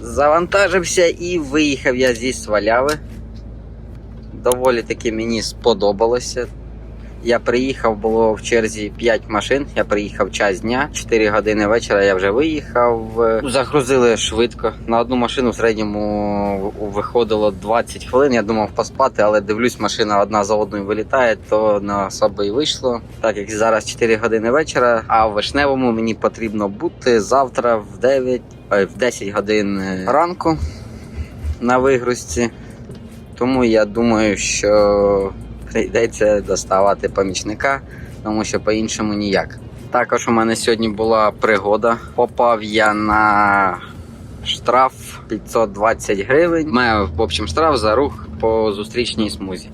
Завантажився і виїхав я зі Сваляви. Доволі таки мені сподобалося. Я приїхав, було в черзі 5 машин. Я приїхав час дня, 4 години вечора я вже виїхав. Загрузили швидко. На одну машину в середньому виходило 20 хвилин. Я думав поспати, але дивлюсь, машина одна за одною вилітає, то не особо і вийшло. Так як зараз 4 години вечора, а в вишневому мені потрібно бути завтра в 9, ой, в 10 годин ранку на вигрузці. Тому я думаю, що прийдеться доставати помічника, тому що по-іншому ніяк. Також у мене сьогодні була пригода. Попав я на штраф 520 гривень. Мене в общем штраф за рух по зустрічній смузі.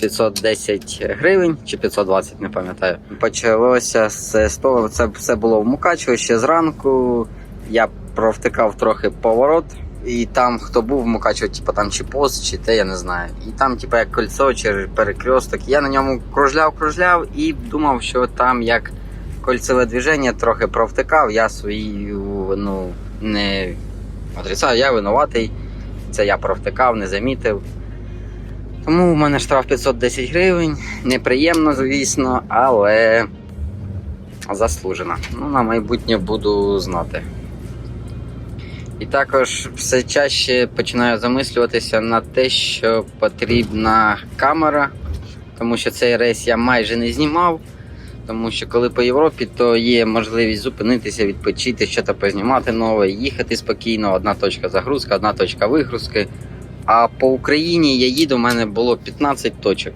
510 гривень чи 520, не пам'ятаю. Почалося з того, це все було в Мукачево ще зранку. Я провтикав трохи поворот. І там хто був в Мукачево, типу там чи пост, чи те, я не знаю. І там, типу, як кольцо чи перекресток. Я на ньому кружляв, кружляв і думав, що там як кольцеве движення трохи провтикав. Я свою ну, не отрицаю, я винуватий. Це я провтикав, не замітив. Тому у мене штраф 510 гривень. Неприємно, звісно, але заслужено. Ну, на майбутнє буду знати. І також все чаще починаю замислюватися на те, що потрібна камера, тому що цей рейс я майже не знімав. Тому що коли по Європі, то є можливість зупинитися, відпочити, щось познімати нове, їхати спокійно, одна точка загрузка, одна точка вигрузки. А по Україні я їду, у мене було 15 точок.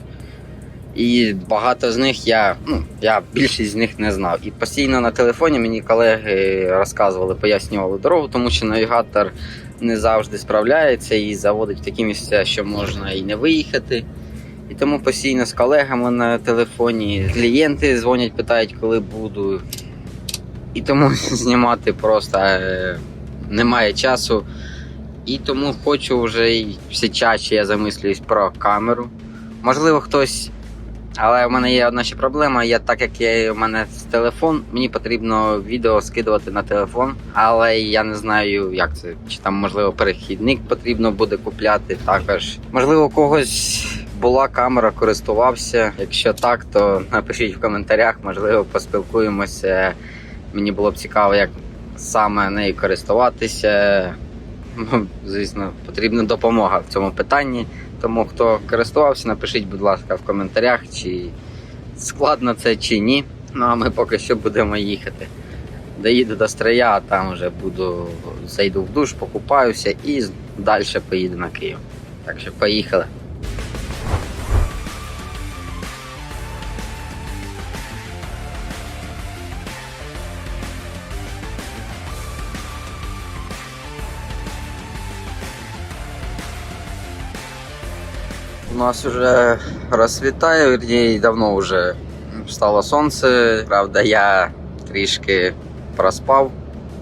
І багато з них я, ну, я більшість з них не знав. І постійно на телефоні мені колеги розказували, пояснювали дорогу, тому що навігатор не завжди справляється і заводить в такі місця, що можна і не виїхати. І тому постійно з колегами на телефоні клієнти дзвонять, питають, коли буду. І тому знімати просто е, немає часу. І тому хочу вже все чаще я замислююсь про камеру. Можливо, хтось. Але в мене є одна ще проблема. Я так як я, у мене телефон, мені потрібно відео скидувати на телефон, але я не знаю, як це. Чи там можливо перехідник потрібно буде купляти також. Можливо, у когось була камера, користувався. Якщо так, то напишіть в коментарях, можливо, поспілкуємося. Мені було б цікаво, як саме нею користуватися. Ну, Звісно, потрібна допомога в цьому питанні. Тому хто користувався, напишіть, будь ласка, в коментарях, чи складно це чи ні. Ну а ми поки що будемо їхати. Доїду до Стрия, там вже буду зайду в душ, покупаюся і далі поїду на Київ. Так що поїхали. Нас вже розсвітає, вірні, давно вже встало сонце. Правда, я трішки проспав.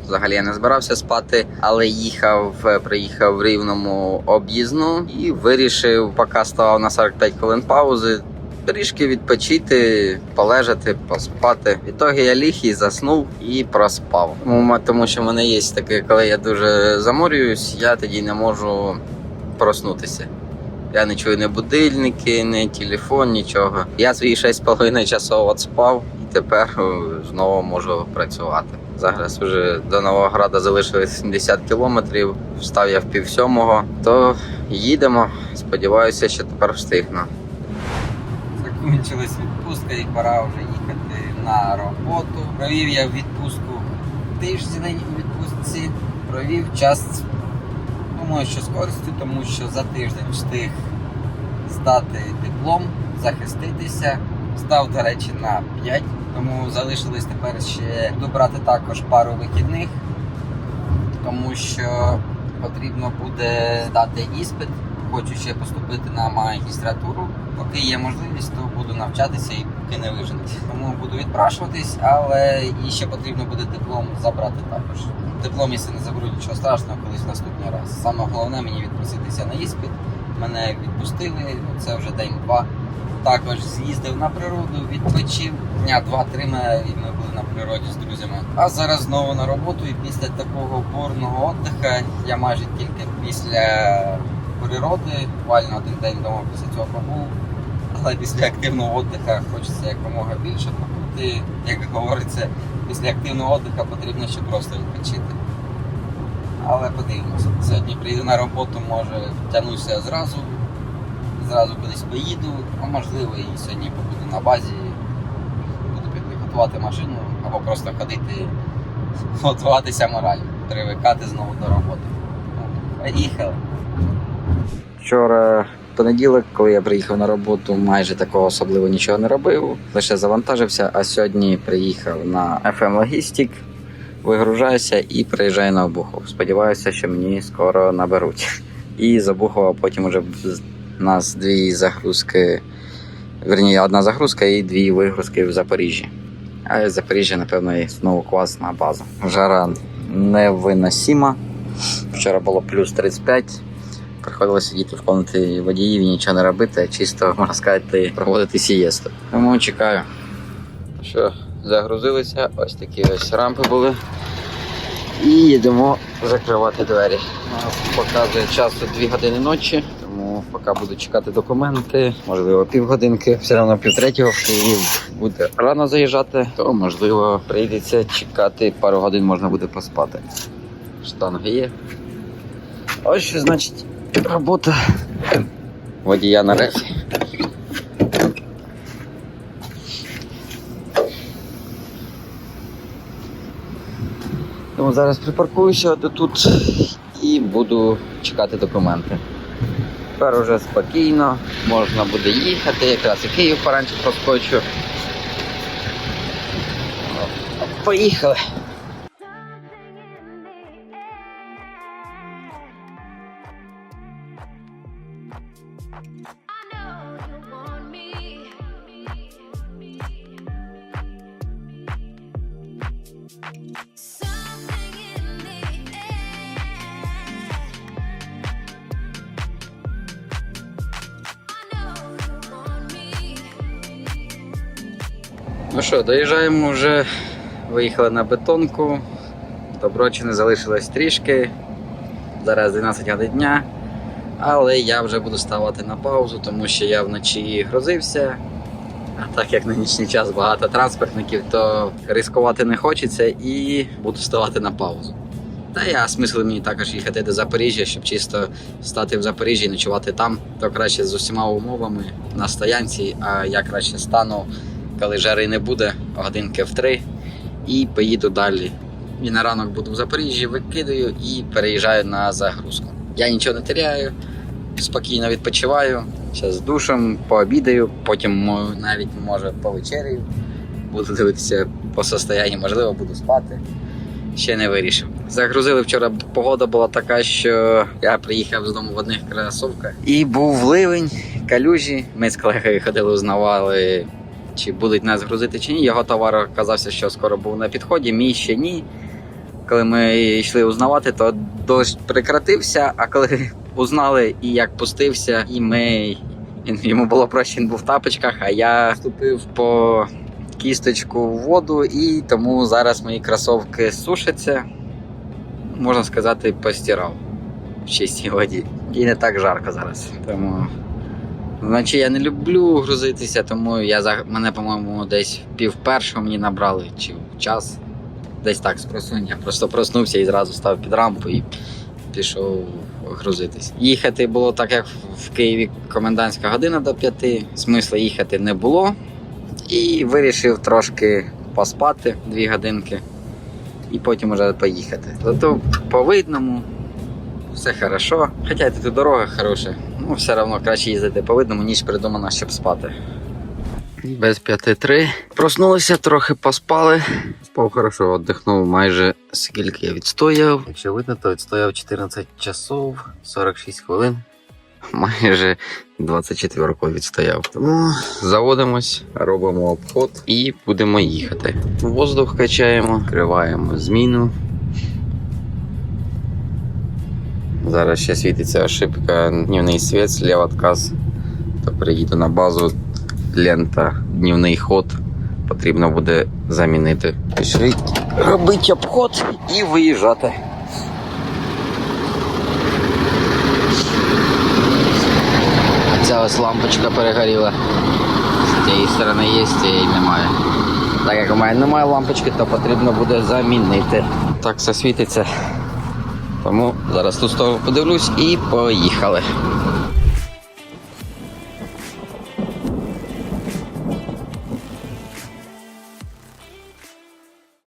Взагалі я не збирався спати, але їхав, приїхав в рівному об'їзну і вирішив, поки ставав на 45 хвилин паузи, трішки відпочити, полежати, поспати. В ітогі я ліг і заснув і проспав. Тому- Тому що в мене є таке, коли я дуже заморююсь, я тоді не можу проснутися. Я не чую ні будильники, ні телефон, нічого. Я свої 6,5 часов отспав і тепер е, знову можу працювати. Зараз вже до Новограда залишилось 70 кілометрів. Встав я в пів сьомого, то їдемо. Сподіваюся, що тепер встигну. Закінчилась відпустка і пора вже їхати на роботу. Провів я відпустку тиждень у відпустці. Провів час Думаю, що з користю, тому що за тиждень встиг здати диплом, захиститися. Став, до речі, на 5, тому залишилось тепер ще добрати також пару вихідних, тому що потрібно буде здати іспит. Хочу ще поступити на магістратуру. Поки є можливість, то буду навчатися і поки не виженуть. Тому буду відпрашуватись, але і ще потрібно буде диплом забрати також. Диплом, якщо не заберу нічого страшного, колись наступний раз. Саме головне мені відпроситися на іспит мене відпустили, це вже день-два. Також з'їздив на природу, відпочив. Дня два-три ми були на природі з друзями. А зараз знову на роботу і після такого бурного віддиха я майже тільки після природи, буквально один день вдома після цього побув. Але після активного віддиха хочеться якомога більше побути. Як говориться, після активного віддиха потрібно ще просто відпочити. Але подивимося. Сьогодні прийду на роботу, може тягнуся зразу, зразу кудись поїду, а можливо і сьогодні побуду на базі, буду підготувати машину або просто ходити, готуватися морально, привикати знову до роботи. Ну, Поїхали. Вчора понеділок, коли я приїхав на роботу, майже такого особливо нічого не робив, лише завантажився, а сьогодні приїхав на FM Logistic, вигружаюся і приїжджаю на Обухов. Сподіваюся, що мені скоро наберуть. І з Обухова потім уже з- нас дві загрузки, верніше, одна загрузка і дві вигрузки в Запоріжжі. А з Запоріжжя, напевно, і знову класна база. Жара невиносима. Вчора було плюс 35. Приходилося сидіти в комнаті водіїв і нічого не робити, а чисто, можна сказати, проводити сієсту. Тому чекаю. Що, загрузилися, ось такі ось рампи були. І йдемо закривати двері. Показує часу 2 години ночі, тому поки буду чекати документи, можливо, півгодинки, все одно півтретього в буде рано заїжджати, то можливо прийдеться чекати пару годин, можна буде поспати. Штанги є. Ось що значить робота водія на рефі. Тому зараз припаркуюся тут і буду чекати документи. Тепер уже спокійно, можна буде їхати, якраз і Київ поранче проскочу. Поїхали. Ну що, доїжджаємо вже. Виїхали на бетонку. Доброчини залишилось трішки. Зараз 12 годин дня. Але я вже буду ставати на паузу, тому що я вночі грозився. А так як на нічний час багато транспортників, то ризикувати не хочеться і буду ставати на паузу. Та я смисл мені також їхати до Запоріжжя, щоб чисто стати в Запоріжжі і ночувати там, то краще з усіма умовами на стоянці, а я краще стану коли жари не буде, годинки в три, і поїду далі. І на ранок буду в Запоріжжі, викидаю і переїжджаю на загрузку. Я нічого не теряю, спокійно відпочиваю. Зараз з душем, пообідаю, потім навіть може повечеряю. Буду дивитися по состоянні, можливо, буду спати. Ще не вирішив. Загрузили вчора. Погода була така, що я приїхав з дому в одних кросовках. І був ливень, калюжі. Ми з колегою ходили, узнавали, чи будуть нас грузити чи ні. Його товар казався, що скоро був на підході, мій ще ні. Коли ми йшли узнавати, то дощ прекратився, а коли узнали і як пустився, і ми. Йому було проще, він був в тапочках, а я вступив по кісточку в воду, і тому зараз мої кросовки сушаться. Можна сказати, постирав в чистій воді. І не так жарко зараз. Тому Вночі я не люблю грузитися, тому я за мене, по-моєму, десь пів першого мені набрали чи в час. Десь так з просуння. Просто проснувся і зразу став під рампу і пішов грузитись. Їхати було так, як в Києві комендантська година до п'яти. Смисла їхати не було. І вирішив трошки поспати дві годинки і потім уже поїхати. Зато по видному все хорошо. Хоча тут дорога хороша. Ну, все одно краще їздити по видному, ніж придумано, щоб спати. Без п'яти три. Проснулися, трохи поспали. Спав хорошо, віддихнув майже скільки я відстояв. Якщо видно, то відстояв 14 часов 46 хвилин. Майже 24 відстояв. Тому заводимось, робимо обход і будемо їхати. Воздух качаємо, криваємо зміну. Зараз ще світиться ошибка, днівний світ, слева отказ. То приїду на базу, лента, днівний ход. Потрібно буде замінити. Пішли робити обход і виїжджати. Ця ось лампочка перегоріла. З цієї сторони є, з цієї немає. Так як у мене немає лампочки, то потрібно буде замінити. Так все світиться. Тому зараз ту сторону подивлюсь і поїхали.